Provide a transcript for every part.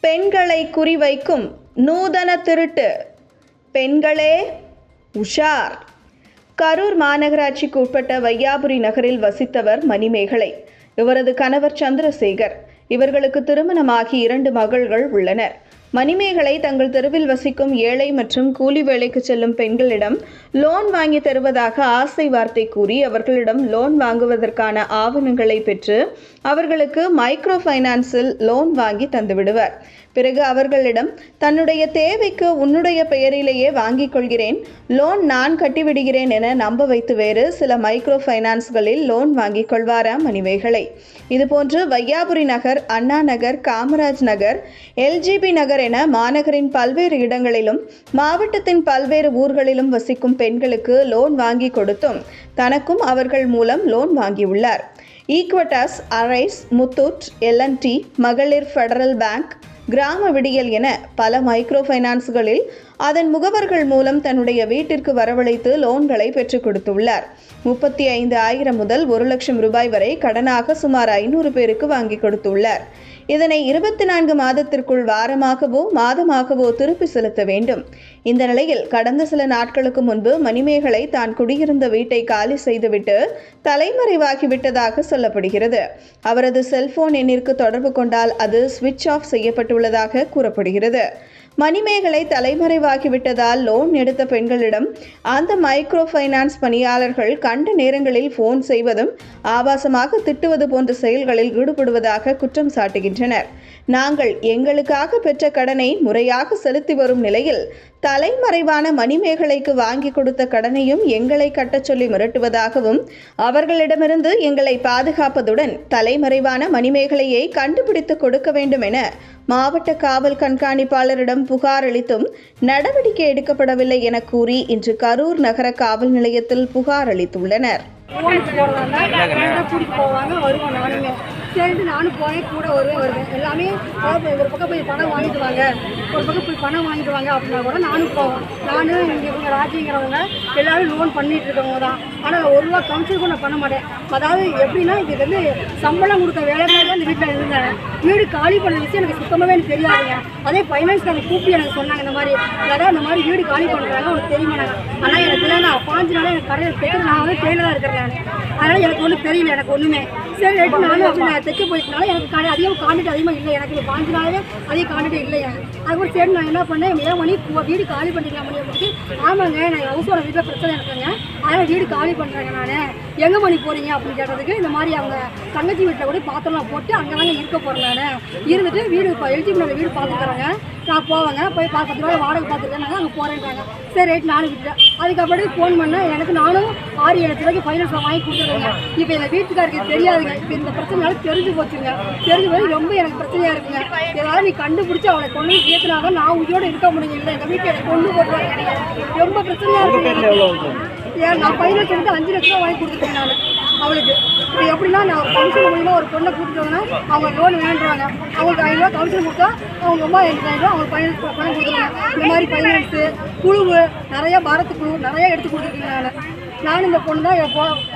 பெண்களை குறிவைக்கும் நூதன திருட்டு. பெண்களே உஷார். கரூர் மாநகராட்சிக்கு உட்பட்ட வையாபுரி நகரில் வசித்தவர் மணிமேகலை. இவரது கணவர் சந்திரசேகர். இவர்களுக்கு திருமணமாகி இரண்டு மகள்கள் உள்ளனர். மணிமேகலை தங்கள் தெருவில் வசிக்கும் ஏழை மற்றும் கூலி வேலைக்கு செல்லும் பெண்களிடம் லோன் வாங்கி தருவதாக ஆசை வார்த்தை கூறி அவர்களிடம் லோன் வாங்குவதற்கான ஆவணங்களை பெற்று அவர்களுக்கு மைக்ரோ ஃபைனான்ஸில் லோன் வாங்கி தந்துவிடுவார் பிறகு அவர்களிடம் தன்னுடைய தேவைக்கு உன்னுடைய பெயரிலேயே வாங்கிக் கொள்கிறேன். லோன் நான் கட்டிவிடுகிறேன் என நம்ப வைத்து வேறு சில மைக்ரோ ஃபைனான்ஸ்களில் லோன் வாங்கிக் கொள்வாராம் மணிமேகலை? இதுபோன்று வையாபுரி நகர் அண்ணா நகர் காமராஜ் நகர் எல்ஜிபி நகர் என மாநகரின் பல்வேறு இடங்களிலும் மாவட்டத்தின் பல்வேறு ஊர்களிலும் வசிக்கும் பெண்களுக்கு லோன் வாங்கி கொடுத்தும் தனக்கும் அவர்கள் மூலம் loan வாங்கியுள்ளார். Equitas arise Muthoot L N T மகளிர் ஃபெடரல் பேங்க் கிராம விடியல் என பல மைக்ரோ ஃபைனான்ஸ்களில் அதன் முகவர்கள் மூலம் தன்னுடைய வீட்டிற்கு வரவழைத்து லோன்களை பெற்றுக் கொடுத்துள்ளார். முப்பத்தி ஐந்து ஆயிரம் முதல் ஒரு லட்சம் ரூபாய் வரை கடனாக சுமார் ஐநூறு பேருக்கு வாங்கி கொடுத்துள்ளார். இதனை இருபத்தி நான்கு மாதத்திற்குள் வாரமாகவோ மாதமாகவோ திருப்பி செலுத்த வேண்டும். இந்த நிலையில் கடந்த சில நாட்களுக்கு முன்பு மணிமேகலை தான் குடியிருந்த வீட்டை காலி செய்துவிட்டு தலைமறைவாகிவிட்டதாக சொல்லப்படுகிறது. அவரது செல்போன் எண்ணிற்கு தொடர்பு கொண்டால் அது சுவிட்ச் ஆஃப் செய்யப்பட்டுள்ளதாக கூறப்படுகிறது. மணிமேகலை தலைமறைவாகிவிட்டதால் லோன் எடுத்த பெண்களிடம் அந்த மைக்ரோ ஃபைனான்ஸ் பணியாளர்கள் கண்ட நேரங்களில் ஃபோன் செய்வதும் ஆபாசமாக திட்டுவது போன்ற செயல்களில் ஈடுபடுவதாக குற்றம் சாட்டுகின்றனர். நாங்கள் எங்களுக்காக பெற்ற கடனை முறையாக செலுத்தி வரும் நிலையில் தலைமறைவான மணிமேகலைக்கு வாங்கி கொடுத்த கடனையும் எங்களை கட்டச் சொல்லி மிரட்டுவதாகவும் அவர்களிடமிருந்து எங்களை பாதுகாப்பதுடன் தலைமறைவான மணிமேகலையை கண்டுபிடித்து கொடுக்க வேண்டும் என மாவட்ட காவல் கண்காணிப்பாளரிடம் புகார் அளித்தும் நடவடிக்கை எடுக்கப்படவில்லை என கூறி இன்று கரூர் நகர காவல் நிலையத்தில் புகார் அளித்துள்ளனர். ஃபோனுக்கு நானும் போனேன் கூட வருவேன் வருவேன். எல்லாமே அதாவது ஒரு பக்கம் போய் பணம் வாங்கிட்டு வாங்க ஒரு பக்கம் போய் பணம் வாங்கிட்டு வாங்க அப்படின்னா கூட நானும் போவேன். நானும் இங்கே இவங்க ராஜிங்கிறவங்க எல்லாரும் லோன் பண்ணிட்டு இருக்கவங்க தான். ஆனால் ஒரு ரூபா கமிஷன் கூட நான் பண்ண மாட்டேன். அதாவது எப்படின்னா இது வந்து சம்பளம் கொடுத்த வேலைக்காக தான் இந்த வீட்டில் இருந்தேன். வீடு காலி பண்ண விஷயம் எனக்கு சுத்தமாகவே எனக்கு தெரியாதுங்க. அதே ஃபைனான்ஸ்காரங்க கூப்பி எனக்கு சொன்னாங்க இந்த மாதிரி அதாவது இந்த மாதிரி வீடு காலி பண்ணுறாங்க உனக்கு தெரியுமா ஆனால் எனக்கு இல்லை நான் பாஞ்சு நாள் எனக்கு கடையில் தைக்கிறது நான் வந்து டெய்லராக இருக்கிறேன். அதனால் எனக்கு ஒன்றும் தெரியல எனக்கு ஒன்றுமே சரி ரைட்டு நானும் அப்படி நான் தைக்க போயிட்டனால எனக்கு கடை அதிகம் காண்டிட்டு அதிகமாக இல்லை. எனக்கு பாஞ்சு நாளே அதிகம் காண்டிட்டு இல்லையா அதுக்கப்புறம் சரி நான் என்ன பண்ணேன் ஏன் மணி வீடு காலி பண்ணிக்கலாம் மணி ஆமாங்க நான் ஹவுஸ் ஓனர் வீட்டில் பிரச்சனை இருக்குங்க. அதனால் வீடு காலி பண்ணுறேங்க நான். எங்கே மணி போகிறீங்க அப்படின்னு கேட்டதுக்கு இந்த மாதிரி அவங்க தங்கச்சி வீட்டில் கூட பாத்திரம்லாம் போட்டு அங்கே தாங்க இருக்க போகிறேன் நான். இருந்துட்டு வீடு இப்போ எழுச்சி நகர் வீடு பார்த்துக்கிறாங்க நான் போவேங்க போய் பார்த்து பத்து ரூபாய் வாடகை பார்த்துருக்கேன் அங்கே போகிறேன்றாங்க சரி ரைட் நானும் விட்டுட்டேன். அதுக்கப்புறம் ஃபோன் பண்ணேன். எனக்கு நானும் ஆறு ஏழு ரூபாய்க்கு ஃபைனான்ஸ் வாங்கி கொடுத்துருங்க இப்போ எங்கள் வீட்டுக்காருக்கு தெரியாதுங்க. இப்போ இந்த பிரச்சனைனால தெரிஞ்சு போச்சுங்க. தெரிஞ்சு போய் ரொம்ப எனக்கு பிரச்சனையாக இருக்குங்க. ஏதாவது நீ கண்டுபிடிச்சி அவளை கொண்டு போய் தான் நான் உயிரோடு இருக்க முடியும் இல்லை எங்கள் வீட்டில் எனக்கு கொண்டு போட்டுருவாங்க ரொம்ப பிரச்சனையாக இருக்குது ஏன் நான் ஃபைனான்ஸ் எடுத்து அஞ்சு லட்ச ரூபா வாங்கி கொடுத்துருக்கேன் நான் அவளுக்கு. இப்போ எப்படின்னா நான் ஒரு ஃபங்க்ஷன் மூலியமா ஒரு பொண்ணை கூட்டிட்டு வந்தேன்னா அவங்க லோன் வேண்டுறாங்க அவங்களுக்கு ஐநூறுரூவா கவுன்சில் கொடுத்தா அவங்க அம்மா எனக்கு ஐநூறுரூவா அவங்க ஃபைனான்ஸ் பணம் கொடுத்துருவாங்க. இந்த மாதிரி ஃபைனான்ஸு குழுவு நிறைய பாரத் குழு நிறைய எடுத்து கொடுத்துருக்கீங்க நான். நானும் இந்த பொண்ணு தான்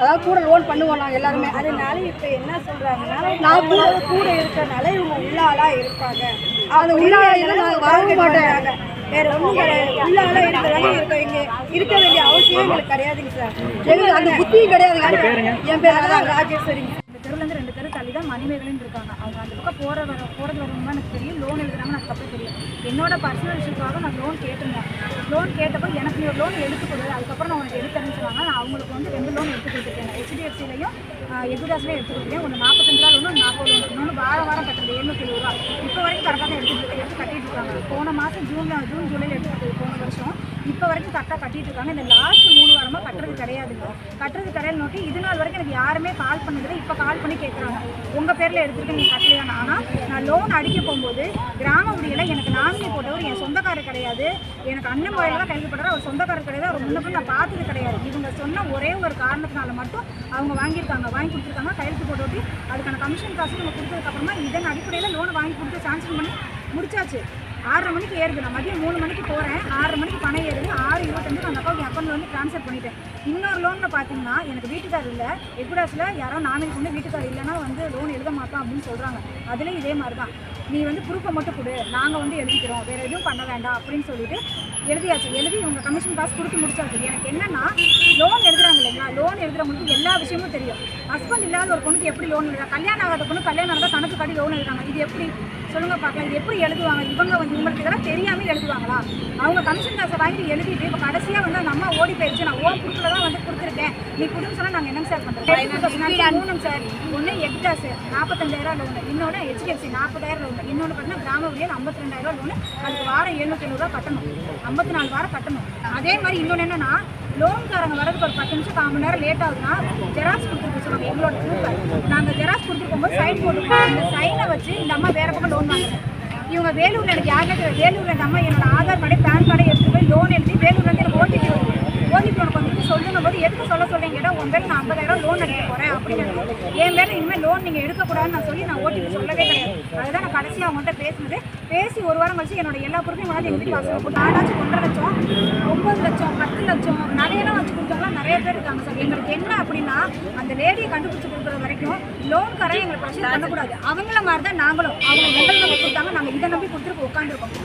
அதாவது கூட லோன் பண்ணுவோம் நாங்கள் எல்லாருமே. அதனால இப்ப என்ன சொல்றாங்கன்னா நான் கூட கூட இருக்கறனால இவங்க உள்ளாளா இருப்பாங்க. அது உள்ளாயிரம் நான் வரவும் மாட்டேன். வேற ஒண்ணும் கிடையாது உள்ளாளா இருக்கிறதாங்க இருக்கோம் இங்க இருக்க வேண்டிய அவசியம் எங்களுக்கு கிடையாதுங்க சார். எங்களுக்கு அந்த புத்தியும் கிடையாது என் பேர் அதான் ராஜேஸ்வரிங்க ரெண்டு தான் மணிமேகலைன்னு இருக்காங்க. அவங்க அந்த பக்கம் போகிற வர போகிறது வரணும் தான் எனக்கு தெரியும். லோன் எழுதுறாங்கன்னு எனக்கு அப்போ தெரியும். என்னோட பர்சனல் விஷயத்துக்காக நான் லோன் கேட்டிருந்தேன். லோன் கேட்டப்போ எனக்கு நீ லோன் எடுத்து அதுக்கப்புறம் நான் உனக்கு எடுத்து சொன்னாங்க. நான் அவங்களுக்கு வந்து ரெண்டு லோன் எடுத்து கொடுத்துருக்கேன். ஹெச்டிஎஃப்சிலையும் எதுதாஸ்லையும் எடுத்து கொடுத்தேன் ஒன்று நாற்பத்தஞ்சு ரூபா ஒன்று நாற்பது லோன் இன்னொன்று வாரம் வாரம் கட்டுறது. எழுநூத்தி எழுபது ரூபா. இப்போ வரைக்கும் கரெக்டாக தான் எடுத்து எடுத்து கட்டிட்டு இருக்காங்க. போன மாதம் ஜூனில் ஜூன் ஜூலையில் எடுத்து போன வருஷம். இப்போ வரைக்கும் கரெக்டாக கட்டிட்டு இருக்காங்க. இந்த லாஸ்ட் மூணு வாரமாக கட்டுறது கிடையாதுங்க. கட்டுறது கிடையாது நோட்டி இது நாள் வரைக்கும் எனக்கு யாருமே கால் பண்ணதில்லை. இப்போ கால் பண்ணி கேட்குறாங்க உங்கள் பேரில் எடுத்துருக்கு நீங்கள் கட்டலையானா ஆனால் நான் லோன் அடிக்க போகும்போது கிராம உரியில் எனக்கு நாமினி போட்டவர் என் சொந்தக்காரர் கிடையாது. எனக்கு அண்ணன் முறையில் தான் கைது போட்டார் அவர் சொந்தக்காரர் கிடையாது. அவர் முன்ன நான் பார்த்தது கிடையாது. இவங்க சொன்ன ஒரே ஒரு காரணத்தினால மட்டும் அவங்க வாங்கியிருக்காங்க. வாங்கி கொடுத்துருக்காங்க. கையெழுத்து போட்டு அதுக்கான கமிஷன் காசு நம்ம கொடுத்ததுக்கப்புறமா இதன் அடிப்படையில் லோன் வாங்கி கொடுத்து சாங்ஷன் பண்ணி முடிச்சாச்சு. ஆறரை மணிக்கு ஏறுது. நான் மதியம் மூணு மணிக்கு போகிறேன் ஆறரை மணிக்கு பணம் ஏறுது. ஆறு இருபத்தஞ்சு அந்த அக்கௌண்ட் அக்கௌண்ட்டில் வந்து ட்ரான்ஸ்ஃபர் பண்ணிட்டேன். இன்னொரு லோனில் பார்த்தீங்கன்னா எனக்கு வீட்டுக்கார் இல்லை. எக்குடாஸில் யாரோ நாமினி கொண்டு வீட்டுக்கார் இல்லைன்னா வந்து லோன் எழுத மாட்டோம் அப்படின்னு சொல்கிறாங்க அதுலேயும் இதே மாதிரி தான் நீ வந்து ப்ரூஃபை மட்டும் கொடு. நாங்கள் வந்து எழுதிக்கிறோம். வேறு எதுவும் பண்ண வேண்டாம் அப்படின்னு சொல்லிட்டு எழுதியாச்சு. எழுதி இவங்க கமிஷன் காசு கொடுத்து முடிச்சாச்சு. எனக்கு என்னென்னா லோன் எழுதுறாங்க இல்லைங்களா? லோன் எழுதுறவங்களுக்கு எல்லா விஷயமும் தெரியும். ஹஸ்பண்ட் இல்லாத ஒரு பொண்ணுக்கு எப்படி லோன் எழுதுறாங்க கல்யாணம் ஆகாத பொண்ணு கல்யாணம் ஆகாத கணக்கு காட்டி லோன் எழுதுறாங்க. இது எப்படி? சொல்லுங்க பார்க்கலாம். இது எப்படி எழுதுவாங்க? இவங்க வந்து இவங்களுக்கு இதெல்லாம் தெரியாம எழுதுவாங்களா? அவங்க கமிஷன் காசை வாங்கி எழுதிட்டு இப்போ கடைசியாக வந்து அந்த அம்மா ஓடி போயிடுச்சு. நான் ஓன் குடுக்கல தான் வந்து கொடுத்துருக்கேன். நீ கொடுன்னு சொன்னால் நாங்கள் என்னங்க சார் பண்ணுறோம் மூணு சார் ஒன்று எக்டாஸ் நாற்பத்தஞ்சாயிரம் லோன் இன்னொன்று ஹெச்டிஎஃப்சி நாற்பதாயிரம் லோன் இன்னொன்று பார்த்தீங்கன்னா கிராம ஊழியர் ஐம்பத்தி ரெண்டாயிரம் லோன் அதுக்கு வாரம் எழுநூத்தி ஐநூறுரூவா கட்டணும். ஐம்பத்தி நாலு வாரம் கட்டணும். அதே மாதிரி இன்னொன்று என்னன்னா லோன்காரங்க வரதுக்கு ஒரு பத்து நிமிஷம் கால் மணி நேரம் லேட் ஆகுதுன்னா ஜெராக்ஸ் கொடுத்துருக்கு சொல்லுவாங்க எங்களோட ப்ரூஃபை நாங்கள் ஜெராக்ஸ் கொடுத்துருக்கும் போது சைன் போட்டுருக்கோம் அந்த சைனை வச்சு இந்த அம்மா வேறு பக்கம் லோன் வாங்குறேன் இவங்க வேலூரில் எனக்கு யாருமே தெரியாது வேலூரில் இந்த அம்மா என்னோட ஆதார் கார்டு பேன் கார்டை எடுத்துகிட்டு போய் லோன் எழுதி வேலூர்லேருந்து எனக்கு ஓடிபி வருது. ஓடிபி உனக்கு வந்துட்டு சொல்லுங்கும் போது எதுக்கு சொல்ல சொல்றீங்க கேட்டா உன் பேர் நான் ஐம்பதாயிரம் லோன் எடுக்க போறேன் அப்படின்னு என் பேர்ல இனிமேல் லோன் நீங்க எடுக்கக்கூடாதுன்னு நான் சொல்லி நான் ஓடிபி சொல்லவே கிடையாது. அதுதான் நான் கடைசியாக அவங்கள்ட்ட பேசினது. பேசி ஒரு வாரம் கழிச்சு என்னோட எல்லா பொருளையும் வந்து எங்க வீட்டு வாசல் போட்டு நாலாச்சும் ஒன்றரை லட்சம் ஒன்பது லட்சம் பத்து லட்சம் நிறையெல்லாம் வச்சு கொடுத்தவங்களாம் நிறைய பேர் இருக்காங்க சார். எங்களுக்கு என்ன அப்படின்னா அந்த லேடியை கண்டுபிடிச்சு கொடுக்குற வரைக்கும் லோன் கரை எங்களுக்கு பிரச்சனை பண்ணக்கூடாது. அவங்கள மாதிரி தான் நாங்களும். அவங்க எங்களை நம்பி கொடுத்தாங்க நாங்கள் இதை நம்பி கொடுத்துருக்கு உட்காந்துருக்கோம்